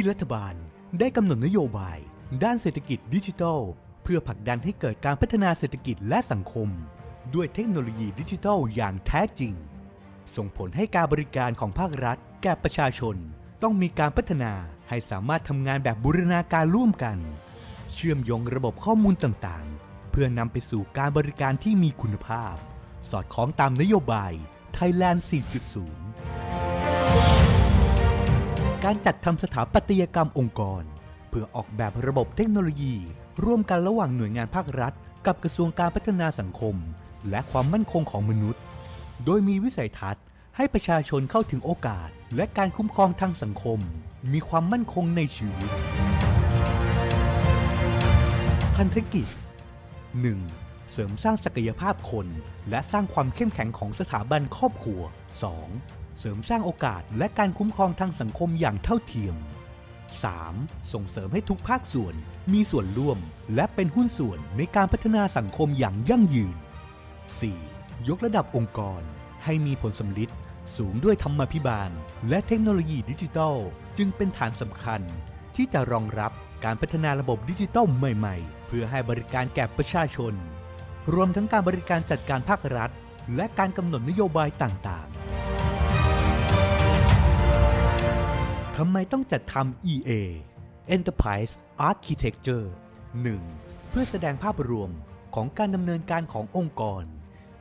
ที่รัฐบาลได้กำหนดนโยบาย ด้านเศรษฐกิจดิจิทัล เพื่อผลักดันให้เกิดการพัฒนาเศรษฐกิจและสังคม ด้วยเทคโนโลยีดิจิทัลอย่างแท้จริง ส่งผลให้การบริการของภาครัฐ แก่ประชาชน ต้องมีการพัฒนาให้สามารถทำงานแบบบูรณาการร่วมกัน เชื่อมโยงระบบข้อมูลต่างๆ เพื่อนำไปสู่การบริการที่มีคุณภาพ สอดคล้องตามนโยบาย Thailand 4.0 การจัดทำสถาปัตยกรรมองค์กร เพื่อออกแบบระบบเทคโนโลยี ร่วมกันระหว่างหน่วยงานภาครัฐ กับกระทรวงการพัฒนาสังคม และความมั่นคงของมนุษย์ โดยมีวิสัยทัศน์ ให้ประชาชนเข้าถึงโอกาส และการคุ้มครองทางสังคม มีความมั่นคงในชีวิตพันธกิจ 1. เสริมสร้างศักยภาพคน และสร้างความเข้มแข็งของสถาบันครอบครัว 2. เสริมสร้างโอกาสและการคุ้มครองทางสังคมอย่างเท่าเทียม 3. ส่งเสริมให้ทุกภาคส่วนมีส่วนร่วม และเป็นหุ้นส่วนในการพัฒนาสังคมอย่างยั่งยืน 4. ยกระดับองค์กร ให้มีผลสำลิดสูงด้วยธรรมาภิบาล และเทคโนโลยีดิจิทัล จึงเป็นฐานสำคัญ ที่จะรองรับการพัฒนาระบบดิจิทัลใหม่ๆ เพื่อให้บริการแก่ประชาชน รวมทั้งการบริการจัดการภาครัฐ และการกำหนดนโยบายต่างๆ ทำไมต้องจัดทำ EA Enterprise Architecture 1. เพื่อแสดงภาพรวมของการดำเนินการขององค์กร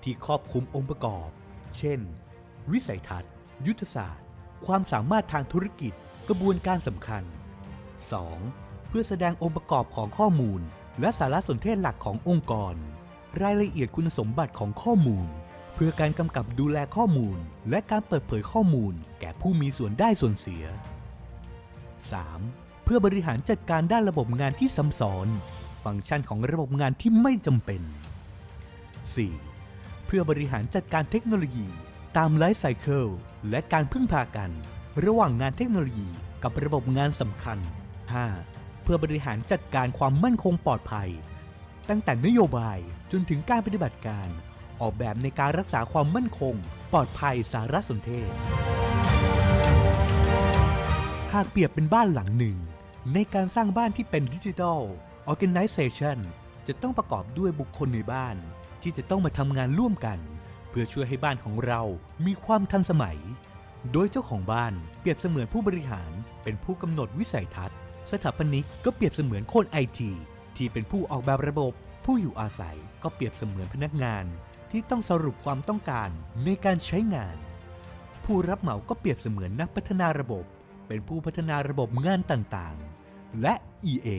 ที่ครอบคลุมองค์ประกอบ เช่น วิสัยทัศน์ ยุทธศาสตร์ ความสามารถทางธุรกิจ กระบวนการสำคัญ 2. เพื่อแสดงองค์ประกอบของข้อมูล และสารสนเทศหลักขององค์กร รายละเอียดคุณสมบัติของข้อมูล เพื่อการกำกับดูแลข้อมูล และการเปิดเผยข้อมูล แก่ผู้มีส่วนได้ส่วนเสีย 3. เพื่อบริหารจัดการด้านระบบงานที่ซ้ำซ้อน ฟังก์ชันของระบบงานที่ไม่จำเป็น 4. เพื่อบริหารจัดการเทคโนโลยี ตามไลฟ์ไซเคิลและการพึ่งพากัน ระหว่างงานเทคโนโลยีกับระบบงานสำคัญ 5. เพื่อบริหารจัดการความมั่นคงปลอดภัย ตั้งแต่นโยบายจนถึงการปฏิบัติการ ออกแบบในการรักษาความมั่นคง ปลอดภัยสารสนเทศ หากเปรียบเป็นบ้านหลังหนึ่ง ในการสร้างบ้านที่เป็นดิจิทัล Organization จะต้องประกอบด้วยบุคคลในบ้าน ที่จะต้องมาทำงานร่วมกัน เพื่อช่วยให้บ้านของเรามีความทันสมัย โดยเจ้าของบ้านเปรียบเสมือนผู้บริหารเป็นผู้กำหนดวิสัยทัศน์ สถาปนิกก็เปรียบเสมือนคนไอทีที่เป็นผู้ออกแบบระบบ ผู้อยู่อาศัยก็เปรียบเสมือนพนักงาน ที่ต้องสรุปความต้องการในการใช้งาน ผู้รับเหมาก็เปรียบเสมือนนักพัฒนาระบบ เป็นผู้พัฒนาระบบงานต่างๆ และ EA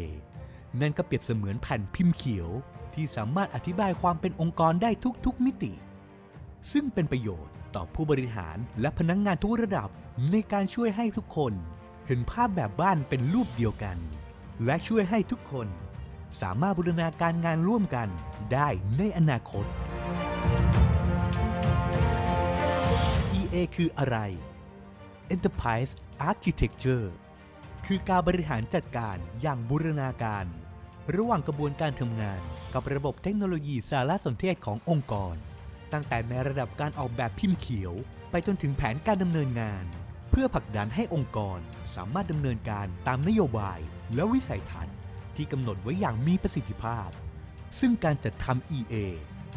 นั่นก็เปรียบเสมือนแผ่นพิมพ์เขียวที่สามารถอธิบายความเป็นองค์กรได้ทุกๆมิติ ซึ่งเป็นประโยชน์ต่อผู้บริหารและพนักงงานทุกระดับในการช่วยให้ทุกคนเห็นภาพแบบบ้านเป็นรูปเดียวกัน และช่วยให้ทุกคน สามารถบูรณาการงานร่วมกันได้ในอนาคต EA คืออะไร Enterprise Architecture คือการบริหารจัดการอย่างบูรณาการ ระหว่างกระบวนการทำงานกับระบบเทคโนโลยีสารสนเทศขององค์กร ตั้งแต่ในระดับการออกแบบพิมพ์เขียว ไปจนถึงแผนการดำเนินงาน เพื่อผลักดันให้องค์กรสามารถดำเนินการตามนโยบายและวิสัยทัศน์ ที่กำหนดไว้อย่างมีประสิทธิภาพ ซึ่งการจัดทำ EA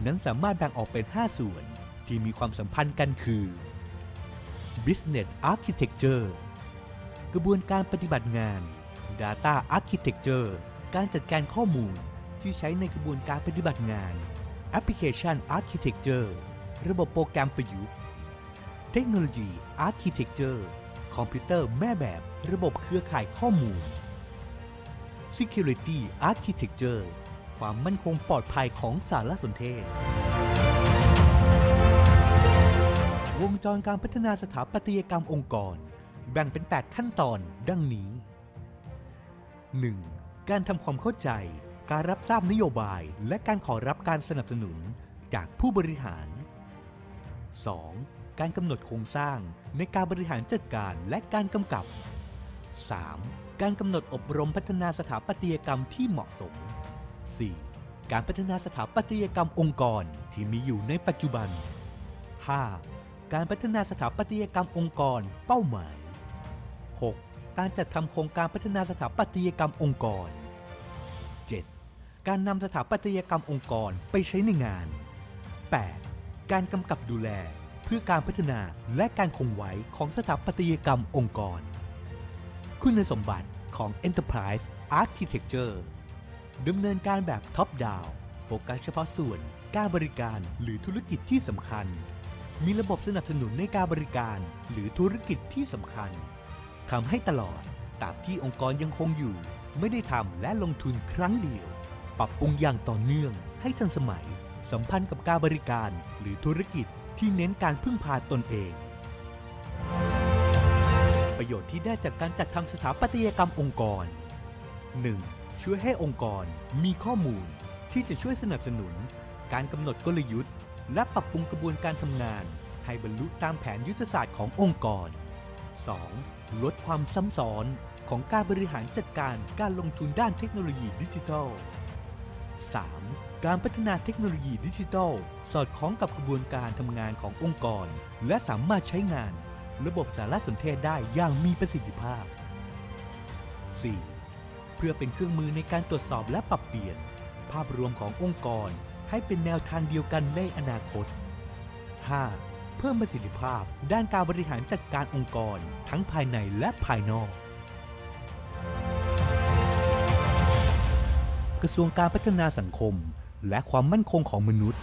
นั้นสามารถแบ่งออกเป็น 5 ส่วน ที่มีความสัมพันธ์กันคือ Business Architecture กระบวนการปฏิบัติงาน Data Architecture การจัดการข้อมูลที่ใช้ในกระบวนการปฏิบัติงาน Application Architecture ระบบโปรแกรมประยุกต์ เทคโนโลยี Architecture คอมพิวเตอร์แม่แบบระบบเครือข่ายข้อมูล Security Architecture ความมั่นคงปลอดภัยของสารสนเทศ วงจรการพัฒนาสถาปัตยกรรมองค์กร แบ่งเป็น 8 ขั้นตอนดังนี้ 1. การทำความเข้าใจ การรับทราบนโยบาย และการขอรับการสนับสนุนจากผู้บริหาร 2. การกำหนดโครงสร้างในการบริหารจัดการและการกำกับ 3. การกำหนดอบรมพัฒนาสถาปัตยกรรมที่เหมาะสม 4. การพัฒนาสถาปัตยกรรมองค์กรที่มีอยู่ในปัจจุบัน 5. การพัฒนาสถาปัตยกรรมองค์กร เป้าหมาย 6. การจัดทำโครงการพัฒนาสถาปัตยกรรมองค์กร 7. การนำสถาปัตยกรรมองค์กรไปใช้ในงาน 8. การกำกับดูแลเพื่อการพัฒนาและการคงไว้ของสถาปัตยกรรมองค์กร คุณสมบัติของ Enterprise Architecture ดำเนินการแบบท็อปดาวโฟกัสเฉพาะส่วน การบริการหรือธุรกิจที่สำคัญ มีระบบสนับสนุนในการบริการหรือธุรกิจที่สำคัญทำให้ตลอดตราบที่องค์กรยังคงอยู่ ไม่ได้ทำและลงทุนครั้งเดียว ปรับปรุงอย่างต่อเนื่องให้ทันสมัย สัมพันธ์กับการบริการหรือธุรกิจที่เน้นการพึ่งพาตนเอง ประโยชน์ที่ได้จากการจัดทำสถาปัตยกรรมองค์กร 1. ช่วยให้องค์กรมีข้อมูลที่จะช่วยสนับสนุน การกำหนดกลยุทธ์ และปรับปรุงกระบวนการทำงาน ให้บรรลุตามแผนยุทธศาสตร์ขององค์กร 2. ลดความซ้ำซ้อนของการบริหารจัดการการลงทุนด้านเทคโนโลยีดิจิทัล 3. การพัฒนาเทคโนโลยีดิจิทัล สอดคล้องกับกระบวนการทำงานขององค์กร และสามารถใช้งาน ระบบสารสนเทศได้อย่างมีประสิทธิภาพ 4. เพื่อเป็นเครื่องมือในการตรวจสอบและปรับเปลี่ยน ภาพรวมขององค์กร ให้เป็นแนวทางเดียวกันในอนาคต 5. เพิ่มประสิทธิภาพด้านการบริหารจัดการองค์กรทั้งภายในและภายนอก กระทรวงการพัฒนาสังคม และความมั่นคงของมนุษย์